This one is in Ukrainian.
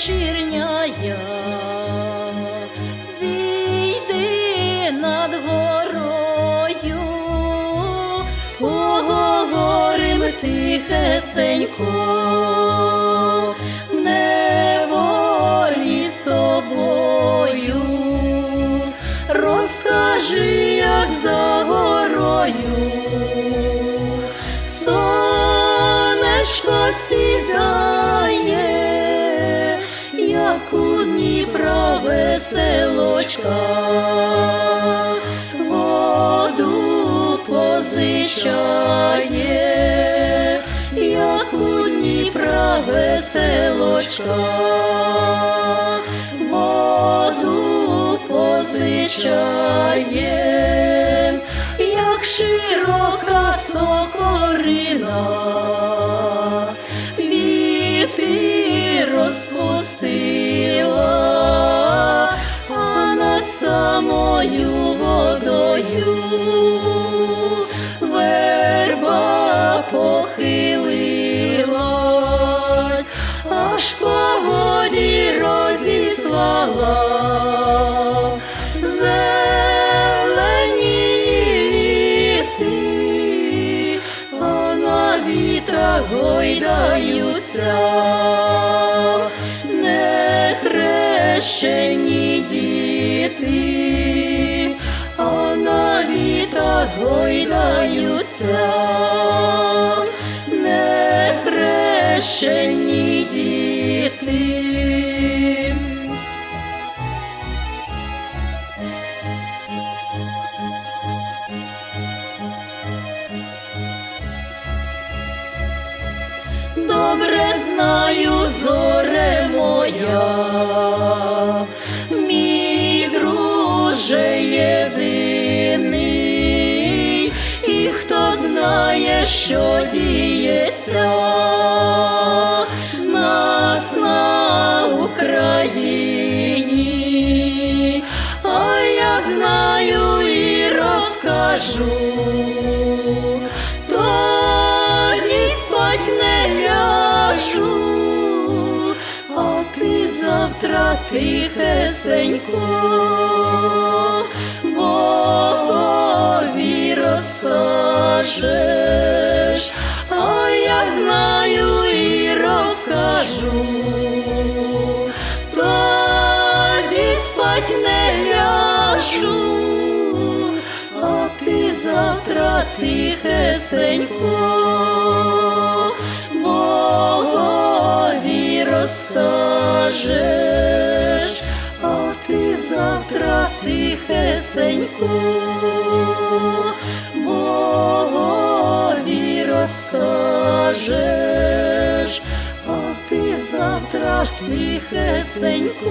вечірняя, зійди над горою, поговорим тихесенько, в неволі з тобою, розкажи, як за горою. Сонечко сідає, веселочка, воду позичає, як у Дніпра веселочка, воду позичає, як широка сокорина, віти розпустила, аж по воді розіслала. Зелені віти, а на нехрещені діти, а на вітрах гойдаються, нехрещені діти. добре знаю, зоре моя, мій друже єдиний, і хто знає, що діється розкажу. Тоді спать не ляжу, а ти завтра тихесенько, Богові розкажеш, а я знаю і розкажу. Тоді спать не тихесенько, Богові розкажеш, а ти завтра тихесенько, Богові розкажеш, а ти завтра тихесенько,